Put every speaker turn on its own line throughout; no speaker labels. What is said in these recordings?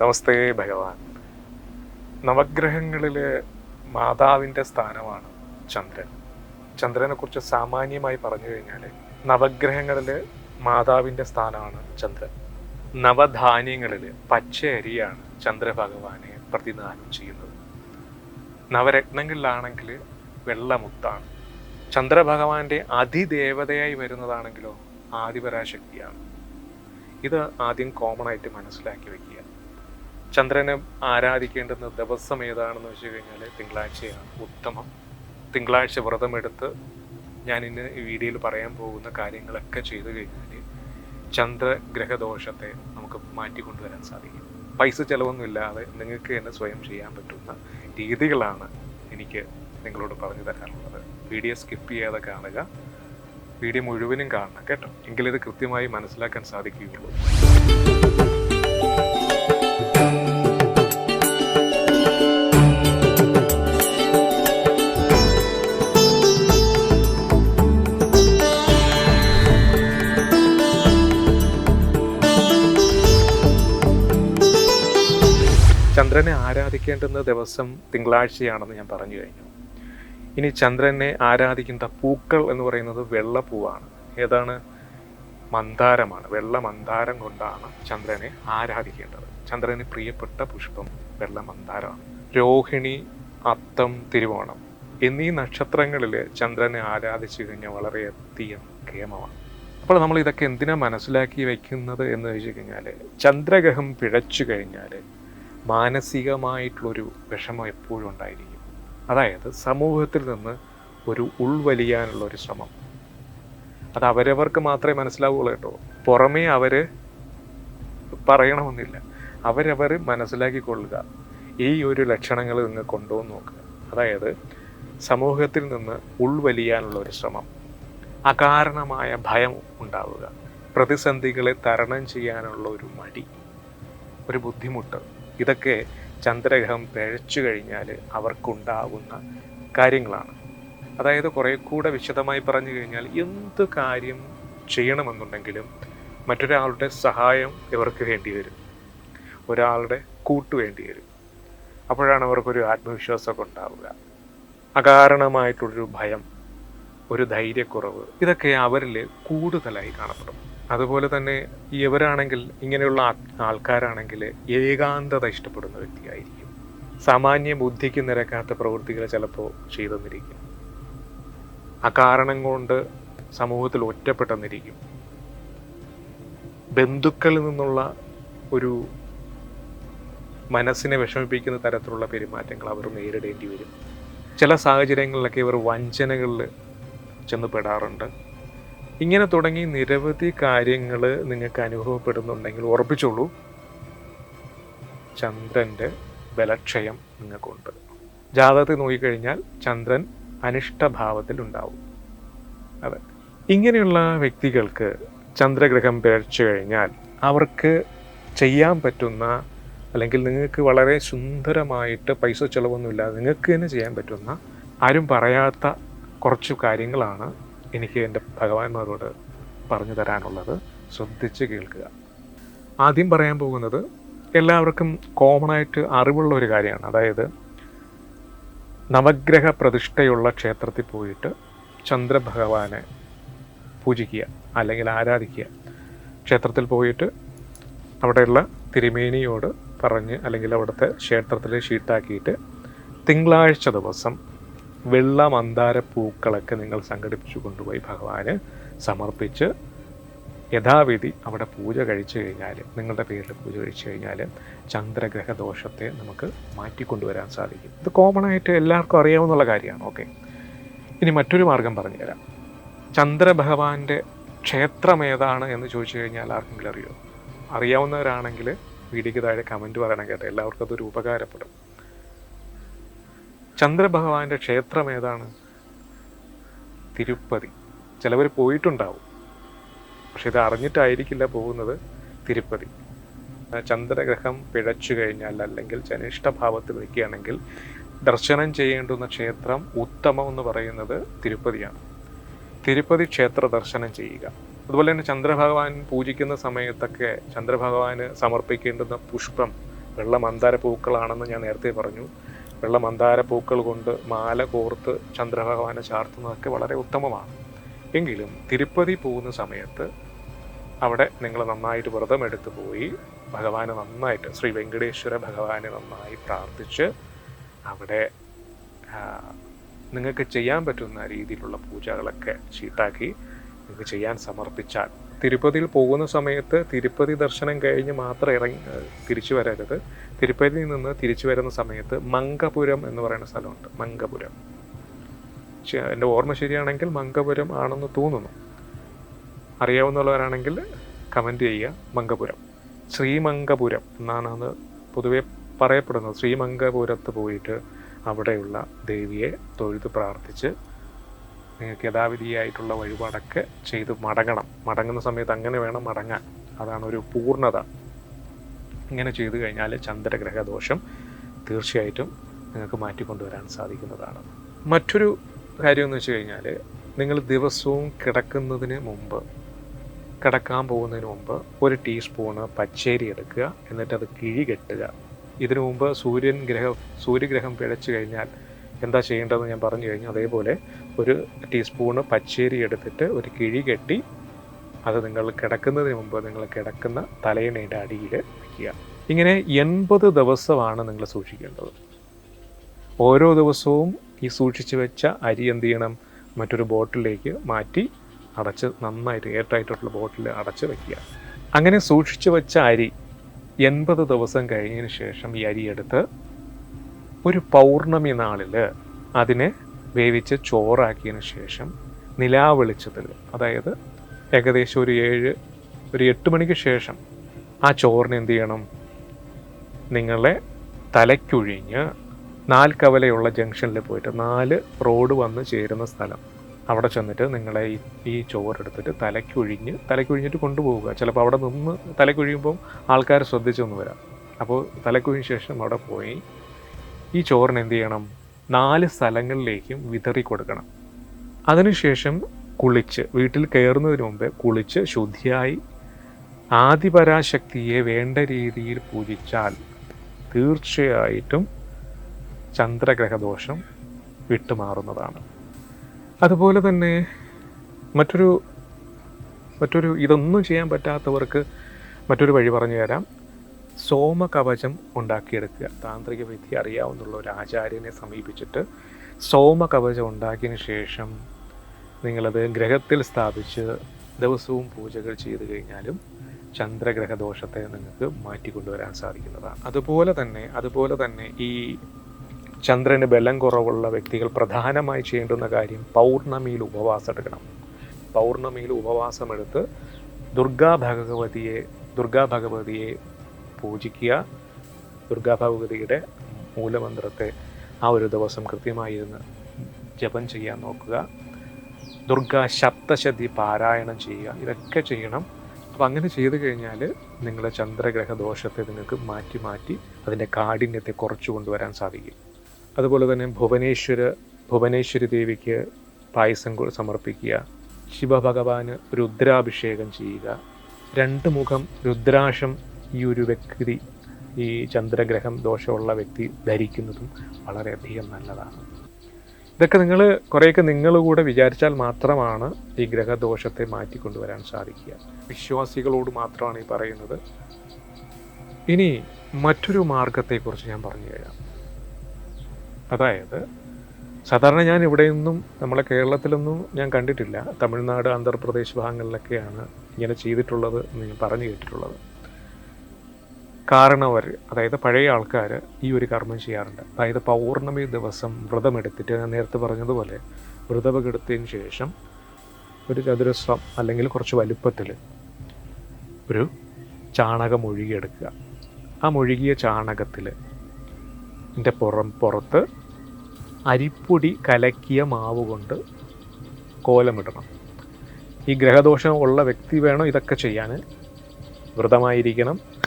നമസ്തേ ഭഗവാൻ. നവഗ്രഹങ്ങളിൽ മാതാവിന്റെ സ്ഥാനമാണ് ചന്ദ്രൻ. ചന്ദ്രനെ കുറിച്ച് സാമാന്യമായി പറഞ്ഞു കഴിഞ്ഞാൽ നവഗ്രഹങ്ങളിൽ മാതാവിന്റെ സ്ഥാനമാണ് ചന്ദ്രൻ. നവധാന്യങ്ങളിൽ പച്ച അരിയാണ് ചന്ദ്രഭഗവാനെ പ്രതിദാനം ചെയ്യുന്നത്. നവരത്നങ്ങളിലാണെങ്കിൽ വെള്ളമുത്താണ്. ചന്ദ്രഭഗവാന്റെ അതിദേവതയായി വരുന്നതാണെങ്കിലോ ആദിപരാശക്തിയാണ്. ഇത് ആദ്യം കോമൺ ആയിട്ട് മനസ്സിലാക്കി വെക്കുക. ചന്ദ്രനെ ആരാധിക്കേണ്ടുന്ന ദിവസം ഏതാണെന്ന് വെച്ച് കഴിഞ്ഞാൽ തിങ്കളാഴ്ചയാണ്. ഉത്തമം. തിങ്കളാഴ്ച വ്രതമെടുത്ത് ഞാൻ ഇന്ന് ഈ വീഡിയോയിൽ പറയാൻ പോകുന്ന കാര്യങ്ങളൊക്കെ ചെയ്തു കഴിഞ്ഞാൽ ചന്ദ്രഗ്രഹദോഷത്തെ നമുക്ക് മാറ്റിക്കൊണ്ടുവരാൻ സാധിക്കും. പൈസ ചിലവൊന്നുമില്ലാതെ നിങ്ങൾക്ക് തന്നെ സ്വയം ചെയ്യാൻ പറ്റുന്ന രീതികളാണ് എനിക്ക് നിങ്ങളോട് പറഞ്ഞു തരാനുള്ളത്. വീഡിയോ സ്കിപ്പ് ചെയ്യാതെ കാണുക. വീഡിയോ മുഴുവനും കാണണം കേട്ടോ. എങ്കിലിത് കൃത്യമായി മനസ്സിലാക്കാൻ സാധിക്കുകയുള്ളൂ. ചന്ദ്രനെ ആരാധിക്കേണ്ടുന്ന ദിവസം തിങ്കളാഴ്ചയാണെന്ന് ഞാൻ പറഞ്ഞു കഴിഞ്ഞു. ഇനി ചന്ദ്രനെ ആരാധിക്കുന്ന പൂക്കൾ എന്ന് പറയുന്നത് വെള്ളപ്പൂവാണ്. ഏതാണ്? മന്ദാരമാണ്. വെള്ള മന്ദാരം കൊണ്ടാണ് ചന്ദ്രനെ ആരാധിക്കേണ്ടത്. ചന്ദ്രന് പ്രിയപ്പെട്ട പുഷ്പം വെള്ള മന്ദാരമാണ് രോഹിണി അത്തം തിരുവോണം എന്നീ നക്ഷത്രങ്ങളിൽ ചന്ദ്രനെ ആരാധിച്ചു കഴിഞ്ഞാൽ വളരെ അധികം കേമമാണ് അപ്പോൾ നമ്മൾ ഇതൊക്കെ എന്തിനാ മനസ്സിലാക്കി വയ്ക്കുന്നത് എന്ന് വെച്ച് കഴിഞ്ഞാൽ ചന്ദ്രഗ്രഹം പിഴച്ചു കഴിഞ്ഞാൽ മാനസികമായിട്ടുള്ളൊരു വിഷമം എപ്പോഴും ഉണ്ടായിരിക്കും. അതായത് സമൂഹത്തിൽ നിന്ന് ഒരു ഉൾവലിയാനുള്ള ഒരു ശ്രമം. അത് അവരവർക്ക് മാത്രമേ മനസ്സിലാവുകയുള്ളൂ കേട്ടോ. പുറമേ അവർ പറയണമെന്നില്ല. അവരവർ മനസ്സിലാക്കിക്കൊള്ളുക. ഈ ഒരു ലക്ഷണങ്ങൾ നിങ്ങൾ കൊണ്ടുവന്ന് നോക്കുക. അതായത് സമൂഹത്തിൽ നിന്ന് ഉൾവലിയാനുള്ള ഒരു ശ്രമം. അകാരണമായ ഭയം ഉണ്ടാവുക. പ്രതിസന്ധികളെ തരണം ചെയ്യാനുള്ള ഒരു മടി. ഒരു ബുദ്ധിമുട്ട്. ഇതൊക്കെ ചന്ദ്രഗ്രഹം പിഴച്ചു കഴിഞ്ഞാൽ അവർക്കുണ്ടാകുന്ന കാര്യങ്ങളാണ്. അതായത് കുറേ കൂടെ വിശദമായി പറഞ്ഞു കഴിഞ്ഞാൽ എന്ത് കാര്യം ചെയ്യണമെന്നുണ്ടെങ്കിലും മറ്റൊരാളുടെ സഹായം ഇവർക്ക് വേണ്ടി വരും. ഒരാളുടെ കൂട്ട് വേണ്ടി വരും. അപ്പോഴാണ് അവർക്കൊരു ആത്മവിശ്വാസമൊക്കെ ഉണ്ടാവുക. അകാരണമായിട്ടുള്ളൊരു ഭയം ഒരു ധൈര്യക്കുറവ് ഇതൊക്കെ അവരിൽ കൂടുതലായി കാണപ്പെടും. അതുപോലെ തന്നെ ഇവരാണെങ്കിൽ ഇങ്ങനെയുള്ള ആൾക്കാരാണെങ്കിൽ ഏകാന്തത ഇഷ്ടപ്പെടുന്ന വ്യക്തിയായിരിക്കും. സാമാന്യ ബുദ്ധിക്ക് നിരക്കാത്ത പ്രവൃത്തികൾ ചിലപ്പോൾ ചെയ്തെന്നിരിക്കും അകാരണം കൊണ്ട് സമൂഹത്തിൽ ഒറ്റപ്പെട്ടെന്നിരിക്കും. ബന്ധുക്കളിൽ നിന്നുള്ള ഒരു മനസ്സിനെ വിഷമിപ്പിക്കുന്ന തരത്തിലുള്ള പെരുമാറ്റങ്ങൾ അവർ നേരിടേണ്ടി വരും. ചില സാഹചര്യങ്ങളിലൊക്കെ ഇവർ വഞ്ചനകളിൽ ചെന്ന് പെടാറുണ്ട്. ഇങ്ങനെ തുടങ്ങി നിരവധി കാര്യങ്ങൾ നിങ്ങൾക്ക് അനുഭവപ്പെടുന്നുണ്ടെങ്കിൽ ഉറപ്പിച്ചോളൂ. ചന്ദ്രന്റെ ബലക്ഷയം നിങ്ങൾക്കുണ്ട്. ജാതകത്തിൽ നോക്കിക്കഴിഞ്ഞാൽ ചന്ദ്രൻ അനിഷ്ടഭാവത്തിൽ ഉണ്ടാവും. അതെ. ഇങ്ങനെയുള്ള വ്യക്തികൾക്ക് ചന്ദ്രഗ്രഹം പിഴച്ചു കഴിഞ്ഞാൽ അവർക്ക് ചെയ്യാൻ പറ്റുന്ന അല്ലെങ്കിൽ നിങ്ങൾക്ക് വളരെ സുന്ദരമായിട്ട് പൈസ ചിലവൊന്നുമില്ലാതെ നിങ്ങൾക്ക് തന്നെ ചെയ്യാൻ പറ്റുന്ന ആരും പറയാത്ത കുറച്ച് കാര്യങ്ങളാണ് എനിക്ക് എന്റെ ഭഗവാന്മാരോട് പറഞ്ഞു തരാനുള്ളത് ശ്രദ്ധിച്ച് കേൾക്കുക. ആദ്യം പറയാൻ പോകുന്നത് എല്ലാവർക്കും കോമൺ ആയിട്ട് അറിവുള്ള ഒരു കാര്യമാണ്. അതായത് നവഗ്രഹ പ്രതിഷ്ഠയുള്ള ക്ഷേത്രത്തിൽ പോയിട്ട് ചന്ദ്രഭഗവാനെ പൂജിക്കുക അല്ലെങ്കിൽ ആരാധിക്കുക. ക്ഷേത്രത്തിൽ പോയിട്ട് അവിടെയുള്ള തിരുമേനിയോട് പറഞ്ഞ് അല്ലെങ്കിൽ അവിടുത്തെ ക്ഷേത്രത്തിൽ ഷീട്ടാക്കിയിട്ട് തിങ്കളാഴ്ച ദിവസം വെള്ള മന്ദാര പൂക്കളൊക്കെ നിങ്ങൾ സംഘടിപ്പിച്ചു കൊണ്ടുപോയി ഭഗവാന് സമർപ്പിച്ച് യഥാവിധി അവിടെ പൂജ കഴിച്ചു കഴിഞ്ഞാൽ നിങ്ങളുടെ പേരിൽ പൂജ കഴിച്ചു കഴിഞ്ഞാൽ ചന്ദ്രഗ്രഹ ദോഷത്തെ നമുക്ക് മാറ്റിക്കൊണ്ടുവരാൻ സാധിക്കും. ഇത് കോമൺ ആയിട്ട് എല്ലാവർക്കും അറിയാവുന്ന കാര്യമാണ് ഓക്കെ ഇനി മറ്റൊരു മാർഗം പറഞ്ഞുതരാം. ചന്ദ്രഭഗവാന്റെ ക്ഷേത്രം ഏതാണ് എന്ന് ചോദിച്ചു കഴിഞ്ഞാൽ ആർക്കെങ്കിലും അറിയോ? അറിയാവുന്നവരാണെങ്കിൽ വീഡിയോയ്ക്ക് താഴെ കമന്റ് പറയണം കേട്ടോ. എല്ലാവർക്കും അതൊരു ഉപകാരപ്പെടും. ചന്ദ്രഭഗവാന്റെ ക്ഷേത്രം ഏതാണ് തിരുപ്പതി. ചിലവർ പോയിട്ടുണ്ടാവും. പക്ഷെ ഇത് അറിഞ്ഞിട്ടായിരിക്കില്ല പോകുന്നത് തിരുപ്പതി. ചന്ദ്രഗ്രഹം പിഴച്ചു കഴിഞ്ഞാൽ അല്ലെങ്കിൽ ജനിഷ്ഠഭാവത്തിൽ വയ്ക്കുകയാണെങ്കിൽ ദർശനം ചെയ്യേണ്ടുന്ന ക്ഷേത്രം ഉത്തമം എന്ന് പറയുന്നത് തിരുപ്പതിയാണ്. തിരുപ്പതി ക്ഷേത്ര ദർശനം ചെയ്യുക. അതുപോലെ തന്നെ ചന്ദ്രഭഗവാൻ പൂജിക്കുന്ന സമയത്തൊക്കെ ചന്ദ്രഭഗവാന് സമർപ്പിക്കേണ്ടുന്ന പുഷ്പം വെള്ള മന്ദാര പൂക്കളാണെന്ന് ഞാൻ നേരത്തെ പറഞ്ഞു. വെള്ള മന്ദാര പൂക്കൾ കൊണ്ട് മാല കോർത്ത് ചന്ദ്രഭഗവാനെ ചാർത്തുന്നതൊക്കെ വളരെ ഉത്തമമാണ്. എങ്കിലും തിരുപ്പതി പോകുന്ന സമയത്ത് അവിടെ നിങ്ങൾ നന്നായിട്ട് വ്രതം എടുത്തു പോയി ഭഗവാനെ നന്നായിട്ട് ശ്രീ വെങ്കടേശ്വര ഭഗവാനെ നന്നായി പ്രാർത്ഥിച്ച് അവിടെ നിങ്ങൾക്ക് ചെയ്യാൻ പറ്റുന്ന രീതിയിലുള്ള പൂജകളൊക്കെ ചീട്ടാക്കി നിങ്ങൾക്ക് ചെയ്യാൻ സമർപ്പിച്ചാൽ തിരുപ്പതിയിൽ പോകുന്ന സമയത്ത് തിരുപ്പതി ദർശനം കഴിഞ്ഞ് മാത്രം ഇറങ്ങി തിരിച്ചു വരരുത്. തിരുപ്പതിയിൽ നിന്ന് തിരിച്ചു വരുന്ന സമയത്ത് മംഗപുരം എന്ന് പറയുന്ന സ്ഥലമുണ്ട്. മംഗപുരം. എന്റെ ഓർമ്മ ശരിയാണെങ്കിൽ മംഗപുരം ആണെന്ന് തോന്നുന്നു. അറിയാവുന്നവരാണെങ്കിൽ കമന്റ് ചെയ്യുക. മംഗപുരം. ശ്രീമംഗപുരം എന്നാണ് അത് പൊതുവെ പറയപ്പെടുന്നത്. ശ്രീമംഗപുരത്ത് പോയിട്ട് അവിടെയുള്ള ദേവിയെ തൊഴുത് പ്രാർത്ഥിച്ച് നിങ്ങൾക്ക് യഥാവിധിയായിട്ടുള്ള വഴിപാടൊക്കെ ചെയ്ത് മടങ്ങണം. മടങ്ങുന്ന സമയത്ത് അങ്ങനെ വേണം മടങ്ങാൻ. അതാണ് ഒരു പൂർണത. ഇങ്ങനെ ചെയ്തു കഴിഞ്ഞാൽ ചന്ദ്രഗ്രഹ ദോഷം തീർച്ചയായിട്ടും നിങ്ങൾക്ക് മാറ്റിക്കൊണ്ടുവരാൻ സാധിക്കുന്നതാണ്. മറ്റൊരു കാര്യം എന്ന് വെച്ച് കഴിഞ്ഞാൽ നിങ്ങൾ ദിവസവും കിടക്കുന്നതിന് മുമ്പ് കിടക്കാൻ പോകുന്നതിന് മുമ്പ് ഒരു ടീസ്പൂണ് പച്ചേരി എടുക്കുക എന്നിട്ട് അത് കിഴി കെട്ടുക. ഇതിനു മുമ്പ് സൂര്യൻ ഗ്രഹം സൂര്യഗ്രഹം പിഴച്ചു കഴിഞ്ഞാൽ എന്താ ചെയ്യേണ്ടതെന്ന് ഞാൻ പറഞ്ഞു കഴിഞ്ഞു അതേപോലെ ഒരു ടീസ്പൂണ് പച്ചേരി എടുത്തിട്ട് ഒരു കിഴി കെട്ടി അത് നിങ്ങൾ കിടക്കുന്നതിന് മുമ്പ് നിങ്ങൾ കിടക്കുന്ന തലയിണയുടെ അടിയിൽ വയ്ക്കുക ഇങ്ങനെ എൺപത് ദിവസമാണ് നിങ്ങൾ സൂക്ഷിക്കേണ്ടത്. ഓരോ ദിവസവും ഈ സൂക്ഷിച്ചു വെച്ച അരി എന്ത് ചെയ്യണം? മറ്റൊരു ബോട്ടിലേക്ക് മാറ്റി അടച്ച് നന്നായിട്ട് ഏറ്റായിട്ടുള്ള ബോട്ടിൽ അടച്ച് വയ്ക്കുക അങ്ങനെ സൂക്ഷിച്ചു വെച്ച അരി എൺപത് ദിവസം കഴിഞ്ഞതിന് ശേഷം ഈ അരി എടുത്ത് ഒരു പൗർണമി നാളിൽ അതിനെ വേവിച്ച് ചോറാക്കിയതിന് ശേഷം നിലാവെളിച്ചത്തിൽ അതായത് ഏകദേശം ഒരു ഏഴ് ഒരു എട്ട് മണിക്ക് ശേഷം ആ ചോറിന് എന്ത് ചെയ്യണം? നിങ്ങളെ തലയ്ക്കൊഴിഞ്ഞ് നാൽക്കവലയുള്ള ജംഗ്ഷനിൽ പോയിട്ട് നാല് റോഡ് വന്ന് ചേരുന്ന സ്ഥലം. അവിടെ ചെന്നിട്ട് നിങ്ങളെ ഈ ഈ ചോറെടുത്തിട്ട് തലയ്ക്കൊഴിഞ്ഞ് തലയ്ക്കൊഴിഞ്ഞിട്ട് കൊണ്ടുപോവുക. ചിലപ്പോൾ അവിടെ നിന്ന് തലയ്ക്കൊഴിയുമ്പം ആൾക്കാർ ശ്രദ്ധിച്ചൊന്ന് വരാം. അപ്പോൾ തലയ്ക്കൊഴിഞ്ഞ ശേഷം അവിടെ പോയി ഈ ചോറിന് എന്ത് ചെയ്യണം? നാല് സ്ഥലങ്ങളിലേക്കും വിതറി കൊടുക്കണം. അതിനുശേഷം കുളിച്ച് വീട്ടിൽ കയറുന്നതിന് മുമ്പ് കുളിച്ച് ശുദ്ധിയായി ആദിപരാശക്തിയെ വേണ്ട രീതിയിൽ പൂജിച്ചാൽ തീർച്ചയായിട്ടും ചന്ദ്രഗ്രഹദോഷം വിട്ടുമാറുന്നതാണ്. അതുപോലെ തന്നെ മറ്റൊരു മറ്റൊരു ഇതൊന്നും ചെയ്യാൻ പറ്റാത്തവർക്ക് മറ്റൊരു വഴി പറഞ്ഞു തരാം. സോമകവചം ഉണ്ടാക്കിയെടുക്കുക. താന്ത്രിക വിദ്യ അറിയാവുന്നുള്ള ഒരു ആചാര്യനെ സമീപിച്ചിട്ട് സോമകവചം ഉണ്ടാക്കിയതിന് ശേഷം നിങ്ങളത് ഗ്രഹത്തിൽ സ്ഥാപിച്ച് ദിവസവും പൂജകൾ ചെയ്തു കഴിഞ്ഞാലും ചന്ദ്രഗ്രഹ ദോഷത്തെ നിങ്ങൾക്ക് മാറ്റിക്കൊണ്ടുവരാൻ സാധിക്കുന്നതാണ്. അതുപോലെ തന്നെ അതുപോലെ തന്നെ ഈ ചന്ദ്രന് ബലം കുറവുള്ള വ്യക്തികൾ പ്രധാനമായി ചെയ്യേണ്ടുന്ന കാര്യം പൗർണമിയിൽ ഉപവാസം എടുക്കണം. പൗർണമിയിൽ ഉപവാസമെടുത്ത് ദുർഗാ ഭഗവതിയെ ദുർഗാ ഭഗവതിയെ പൂജിക്കുക. ദുർഗാ ഭഗവതിയുടെ മൂലമന്ത്രത്തെ ആ ഒരു ദിവസം കൃത്യമായി ഇരുന്ന് ജപം ചെയ്യാൻ നോക്കുക. ദുർഗാ ശബ്ദശതി പാരായണം ചെയ്യുക. ഇതൊക്കെ ചെയ്യണം. അപ്പം അങ്ങനെ ചെയ്തു കഴിഞ്ഞാൽ നിങ്ങളുടെ ചന്ദ്രഗ്രഹ ദോഷത്തെ നിങ്ങൾക്ക് മാറ്റി മാറ്റി അതിന്റെ കാഠിന്യത്തെ കുറച്ചു കൊണ്ടുവരാൻ സാധിക്കും. അതുപോലെ തന്നെ ഭുവനേശ്വര ഭുവനേശ്വരി ദേവിക്ക് പായസം സമർപ്പിക്കുക. ശിവഭഗവാന് രുദ്രാഭിഷേകം ചെയ്യുക. രണ്ട് മുഖം രുദ്രാക്ഷം ഈ ഒരു വ്യക്തി ഈ ചന്ദ്രഗ്രഹം ദോഷമുള്ള വ്യക്തി ധരിക്കുന്നതും വളരെയധികം നല്ലതാണ്. ഇതൊക്കെ നിങ്ങൾ കുറേയൊക്കെ നിങ്ങൾ കൂടെ വിചാരിച്ചാൽ മാത്രമാണ് ഈ ഗ്രഹദോഷത്തെ മാറ്റിക്കൊണ്ടുവരാൻ സാധിക്കുക. വിശ്വാസികളോട് മാത്രമാണ് ഈ പറയുന്നത്. ഇനി മറ്റൊരു മാർഗത്തെക്കുറിച്ച് ഞാൻ പറഞ്ഞു തരാം. അതായത് സാധാരണ ഞാൻ ഇവിടെയൊന്നും നമ്മളെ കേരളത്തിലൊന്നും ഞാൻ കണ്ടിട്ടില്ല. തമിഴ്നാട് ആന്ധ്രാപ്രദേശ് ഭാഗങ്ങളിലൊക്കെയാണ് ഇങ്ങനെ ചെയ്തിട്ടുള്ളത് എന്ന് ഞാൻ പറഞ്ഞു കേട്ടിട്ടുള്ളത്. കാരണവർ അതായത് പഴയ ആൾക്കാർ ഈ ഒരു കർമ്മം ചെയ്യാറുണ്ട്. അതായത് പൗർണമി ദിവസം വ്രതമെടുത്തിട്ട് ഞാൻ നേരത്തെ പറഞ്ഞതുപോലെ വ്രതമെടുത്തതിന് ശേഷം ഒരു ചതുരശ്രം അല്ലെങ്കിൽ കുറച്ച് വലുപ്പത്തിൽ ഒരു ചാണകം ഒഴുകിയെടുക്കുക. ആ ഒഴുകിയ ചാണകത്തിൽ എന്റെ പുറം പുറത്ത് അരിപ്പൊടി കലക്കിയ മാവ് കൊണ്ട് കോലമിടണം. ഈ ഗ്രഹദോഷം ഉള്ള വ്യക്തി വേണം ഇതൊക്കെ ചെയ്യാൻ. വ്രതമായിരിക്കണം.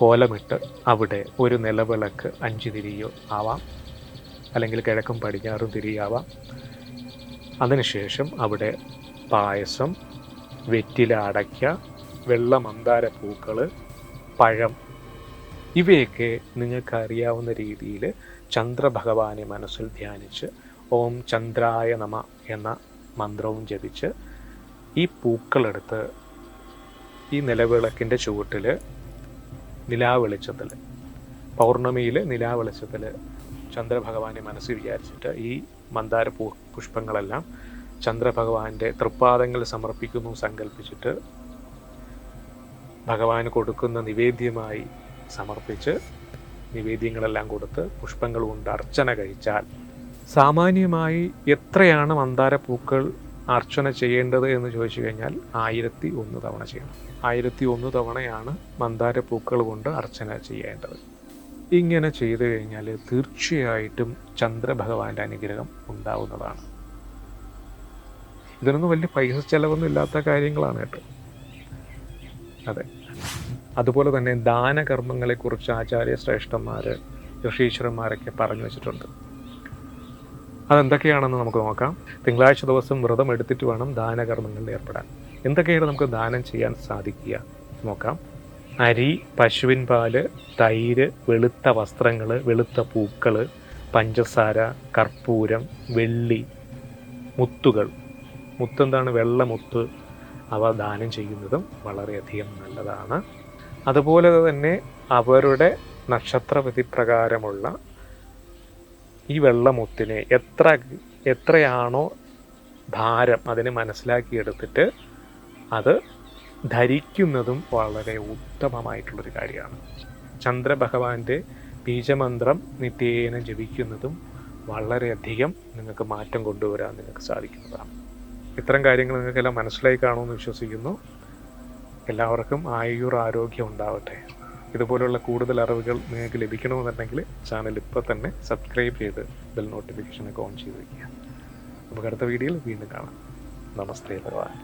കോലമിട്ട് അവിടെ ഒരു നിലവിളക്ക് അഞ്ച് തിരിയോ ആവാം. അല്ലെങ്കിൽ കിഴക്കും പടിഞ്ഞാറും തിരിയാവാം. അതിനുശേഷം അവിടെ പായസം വെറ്റില അടയ്ക്ക വെള്ള മന്ദാര പൂക്കൾ പഴം. ഇവയൊക്കെ നിങ്ങൾക്ക് അറിയാവുന്ന രീതിയിൽ ചന്ദ്രഭഗവാനെ മനസ്സിൽ ധ്യാനിച്ച് ഓം ചന്ദ്രായ നമ എന്ന മന്ത്രവും ജപിച്ച് ഈ പൂക്കളെടുത്ത് ഈ നിലവിളക്കിന്റെ ചുവട്ടിൽ നിലാവെളിച്ചത്തിൽ പൗർണമിയിൽ നിലാവെളിച്ചത്തിൽ ചന്ദ്രഭഗവാനെ മനസ്സിൽ വിചാരിച്ചിട്ട് ഈ മന്ദാര പൂ പുഷ്പങ്ങളെല്ലാം ചന്ദ്രഭഗവാന്റെ തൃപ്പാദങ്ങൾ സമർപ്പിക്കുന്നു സങ്കല്പിച്ചിട്ട് ഭഗവാന് കൊടുക്കുന്ന നിവേദ്യമായി സമർപ്പിച്ച് നിവേദ്യങ്ങളെല്ലാം കൊടുത്ത് പുഷ്പങ്ങൾ കൊണ്ട് അർച്ചന കഴിച്ചാൽ സാമാന്യമായി എത്രയാണ് മന്ദാര പൂക്കൾ അർച്ചന ചെയ്യേണ്ടത് എന്ന് ചോദിച്ചു കഴിഞ്ഞാൽ ആയിരത്തി ഒന്ന് തവണ ചെയ്യണം. ആയിരത്തി ഒന്ന് തവണയാണ് മന്ദാര പൂക്കൾ കൊണ്ട് അർച്ചന ചെയ്യേണ്ടത്. ഇങ്ങനെ ചെയ്തു കഴിഞ്ഞാൽ തീർച്ചയായിട്ടും ചന്ദ്രഭഗവാന്റെ അനുഗ്രഹം ഉണ്ടാവുന്നതാണ്. ഇതിനൊന്നും വലിയ പൈസ ചെലവൊന്നും ഇല്ലാത്ത കാര്യങ്ങളാണ് കേട്ടോ. അതെ. അതുപോലെ തന്നെ ദാനകർമ്മങ്ങളെക്കുറിച്ച് ആചാര്യ ശ്രേഷ്ഠന്മാർ ഋഷീശ്വരന്മാരൊക്കെ പറഞ്ഞു വെച്ചിട്ടുണ്ട്. അതെന്തൊക്കെയാണെന്ന് നമുക്ക് നോക്കാം. തിങ്കളാഴ്ച ദിവസം വ്രതം എടുത്തിട്ട് വേണം ദാനകർമ്മങ്ങളിൽ ഏർപ്പെടാൻ. എന്തൊക്കെയാണ് നമുക്ക് ദാനം ചെയ്യാൻ സാധിക്കുക? നോക്കാം. അരി പശുവിൻ പാൽ തൈര് വെളുത്ത വസ്ത്രങ്ങൾ വെളുത്ത പൂക്കൾ പഞ്ചസാര കർപ്പൂരം വെള്ളി മുത്തുകൾ. മുത്തെന്താണ്? വെള്ളമുത്ത്. അവ ദാനം ചെയ്യുന്നതും വളരെയധികം നല്ലതാണ്. അതുപോലെ തന്നെ അവരുടെ നക്ഷത്രവിധി പ്രകാരമുള്ള ഈ വെള്ളമുത്തിനെ എത്ര എത്രയാണോ ഭാരം അതിനെ മനസ്സിലാക്കിയെടുത്തിട്ട് അത് ധരിക്കുന്നതും വളരെ ഉത്തമമായിട്ടുള്ളൊരു കാര്യമാണ്. ചന്ദ്രഭഗവാന്റെ ബീജമന്ത്രം നിത്യേന ജപിക്കുന്നതും വളരെയധികം നിങ്ങൾക്ക് മാറ്റം കൊണ്ടുവരാൻ നിങ്ങൾക്ക് സാധിക്കുന്നതാണ്. ഇത്തരം കാര്യങ്ങൾ നിങ്ങൾക്കെല്ലാം മനസ്സിലായി കാണുമെന്ന് വിശ്വസിക്കുന്നു. എല്ലാവർക്കും ആയുർ ആരോഗ്യം ഉണ്ടാവട്ടെ. ഇതുപോലുള്ള കൂടുതൽ അറിവുകൾ നിങ്ങൾക്ക് ലഭിക്കണമെന്നുണ്ടെങ്കിൽ ചാനൽ ഇപ്പോൾ തന്നെ സബ്സ്ക്രൈബ് ചെയ്ത് ബെൽ നോട്ടിഫിക്കേഷനൊക്കെ ഓൺ ചെയ്ത് വയ്ക്കുക നമുക്ക് അടുത്ത വീഡിയോയിൽ വീണ്ടും കാണാം. നമസ്തേ ഭഗവാൻ.